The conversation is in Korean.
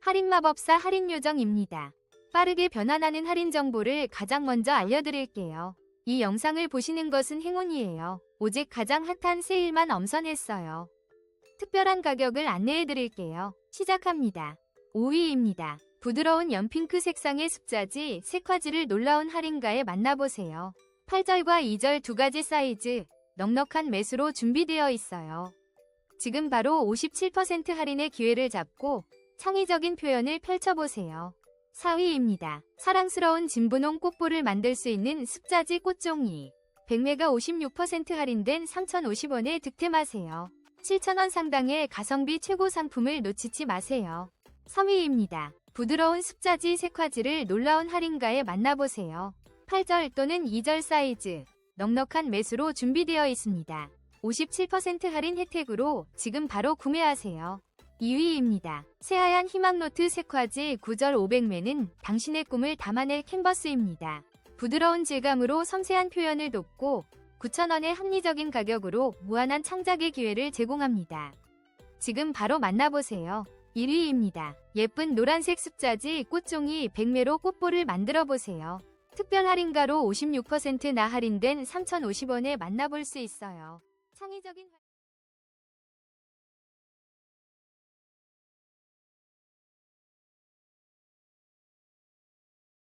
할인마법사 할인요정입니다. 빠르게 변환하는 할인 정보를 가장 먼저 알려드릴게요. 이 영상을 보시는 것은 행운이에요. 오직 가장 핫한 세일만 엄선했어요. 특별한 가격을 안내해드릴게요. 시작합니다. 5위입니다. 부드러운 연핑크 색상의 습자지 색화지를 놀라운 할인가에 만나보세요. 8절과 2절 두 가지 사이즈, 넉넉한 매수로 준비되어 있어요. 지금 바로 57% 할인의 기회를 잡고 창의적인 표현을 펼쳐보세요. 4위입니다. 사랑스러운 진분홍 꽃볼을 만들 수 있는 습자지 꽃종이. 100매가 56% 할인된 3,050원에 득템하세요. 7,000원 상당의 가성비 최고 상품을 놓치지 마세요. 3위입니다. 부드러운 습자지 색화지를 놀라운 할인가에 만나보세요. 8절 또는 2절 사이즈, 넉넉한 매수로 준비되어 있습니다. 57% 할인 혜택으로 지금 바로 구매하세요. 2위입니다. 새하얀 희망노트 색화지 9절 500매는 당신의 꿈을 담아낼 캔버스입니다. 부드러운 질감으로 섬세한 표현을 돕고 9,000원의 합리적인 가격으로 무한한 창작의 기회를 제공합니다. 지금 바로 만나보세요. 1위입니다. 예쁜 노란색 습자지 꽃종이 100매로 꽃볼을 만들어 보세요. 특별 할인가로 56%나 할인된 3,050원에 만나볼 수 있어요. 창의적인